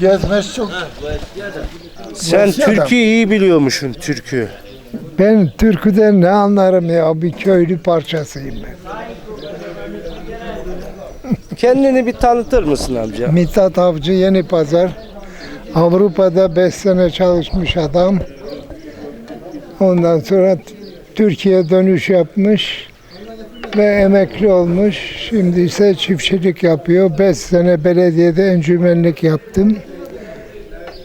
gezmesi çok. Sen adam. türkü iyi biliyormuşsun türkü. Ben türküden ne anlarım ya bir köylü parçasıyım ben. Kendini bir tanıtır mısın amca? Mithat Avcı Yeni Pazar. Avrupa'da 5 sene çalışmış adam. Ondan sonra Türkiye dönüş yapmış ve emekli olmuş. Şimdi ise çiftçilik yapıyor. 5 sene belediyede encümenlik yaptım.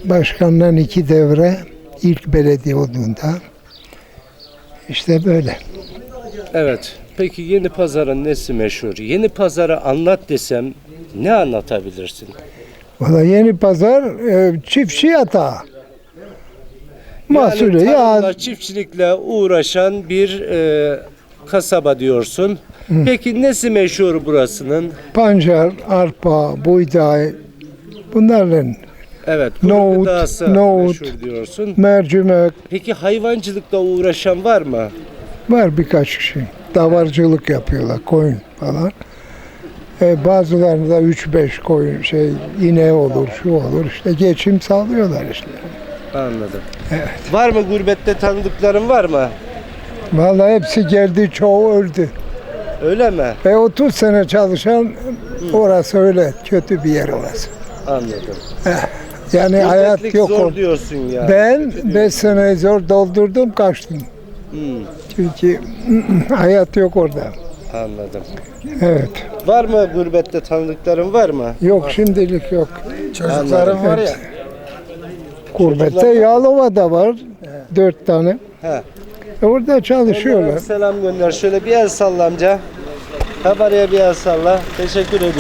Başkandan iki devre ilk belediye olduğunda. İşte böyle. Evet. Peki Yeni Pazar'ın nesi meşhur? Yeni Pazar'ı anlat desem ne anlatabilirsin? Valla yeni pazar e, çiftçi yatağı. Mahsulü yani ya çiftçilikle uğraşan bir e, kasaba diyorsun. Peki nesi meşhur burasının? pancar, arpa, buğday bunlarla Evet, Nohut, gıdası nohut. meşhur diyorsun. mercimek Peki hayvancılıkla uğraşan var mı? var birkaç kişi. Davarcılık yapıyorlar koyun falan. E, bazılarında 3-5 koyun şey ineği olur, şu olur işte geçim sağlıyorlar işte. Anladım. Var mı gurbette tanıdıkların var mı? Vallahi hepsi geldi çoğu öldü. Öyle mi? E 30 sene çalışan orası öyle kötü bir yer orası. Anladım. Yani hayat Gurbetlik yok zor diyorsun ya. Ben 5 sene zor doldurdum kaçtım. Hmm, Çünkü hayat yok orada. anladım. Evet. Var mı gurbette tanıdıkların var mı? Yok şimdilik yok. Çocuklarım var ya. Gurbette Yalova'da var. Dört tane. He. E, Orada çalışıyorlar. Selam gönder. Şöyle bir el salla amca. Kabaraya bir el salla. Teşekkür ediyorum.